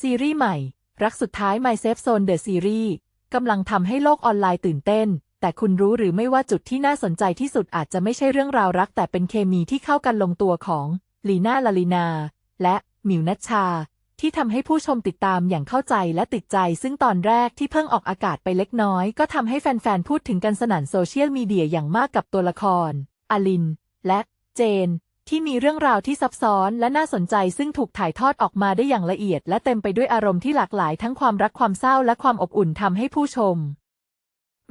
ซีรีส์ใหม่ รักสุดท้าย My Safe Zone The Series กำลังทำให้โลกออนไลน์ตื่นเต้น แต่คุณรู้หรือไม่ว่าจุดที่น่าสนใจที่สุดอาจจะไม่ใช่เรื่องราวรัก แต่เป็นเคมีที่เข้ากันลงตัวของลีน่าลาลินา และมิวนัชชา ที่ทำให้ผู้ชมติดตามอย่างเข้าใจและติดใจ ซึ่งตอนแรกที่เพิ่งออกอากาศไปเล็กน้อย ก็ทำให้แฟนๆพูดถึงกันสนั่นโซเชียลมีเดียอย่างมากกับตัวละครอลิน และเจน ที่มีเรื่องราวที่ซับซ้อนและน่าสนใจซึ่งถูกถ่ายทอดออกมาได้อย่างละเอียด และเต็มไปด้วยอารมณ์ที่หลากหลายทั้งความรักความเศร้าและความอบอุ่นทำให้ผู้ชม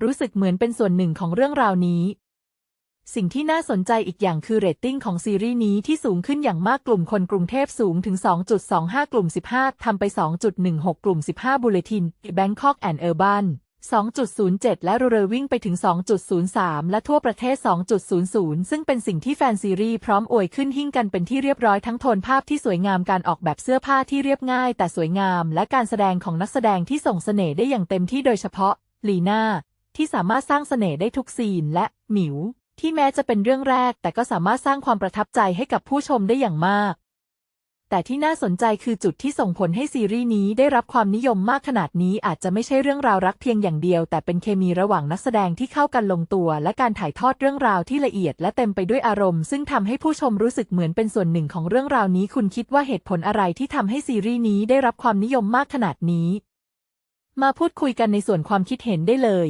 รู้สึกเหมือนเป็นส่วนหนึ่งของเรื่องราวนี้ สิ่งที่น่าสนใจอีกอย่างคือเรตติ้งของซีรีส์นี้ที่สูงขึ้นอย่างมากกลุ่มคนกรุงเทพสูงถึง 2.25 กลุ่ม 15ทำไป 2.16 กลุ่ม 15 บุลเลติน Bangkok and Urban 2.07 และรูเรวิ่งไปถึง 2.03 และทั่วประเทศ 2.00 ซึ่งเป็นสิ่งที่แฟนซีรีส์พร้อมอวยขึ้นหิ่งกันเป็นที่เรียบร้อยทั้งโทนภาพที่สวยงามการออกแบบเสื้อผ้าที่เรียบง่าย แต่สวยงามและการแสดงของนักแสดงที่ส่งเสน่ห์ได้อย่างเต็มที่โดยเฉพาะลีน่าที่สามารถสร้างเสน่ห์ได้ทุกซีนและหมิว ที่แม้จะเป็นเรื่องแรก แต่ก็สามารถสร้างความประทับใจให้กับผู้ชมได้อย่างมาก แต่ที่น่าสนใจคือจุดที่ส่งผลให้ซีรีส์นี้ได้รับความนิยมมากขนาดนี้อาจจะไม่ใช่เรื่องราวรักเพียงอย่างเดียว แต่เป็นเคมีระหว่างนักแสดงที่เข้ากันลงตัว และการถ่ายทอดเรื่องราวที่ละเอียด และเต็มไปด้วยอารมณ์ ซึ่งทำให้ผู้ชมรู้สึกเหมือนเป็นส่วนหนึ่งของเรื่องราวนี้ คุณคิดว่าเหตุผลอะไรที่ทำให้ซีรีส์นี้ได้รับความนิยมมากขนาดนี้ มาพูดคุยกันในส่วนความคิดเห็นได้เลย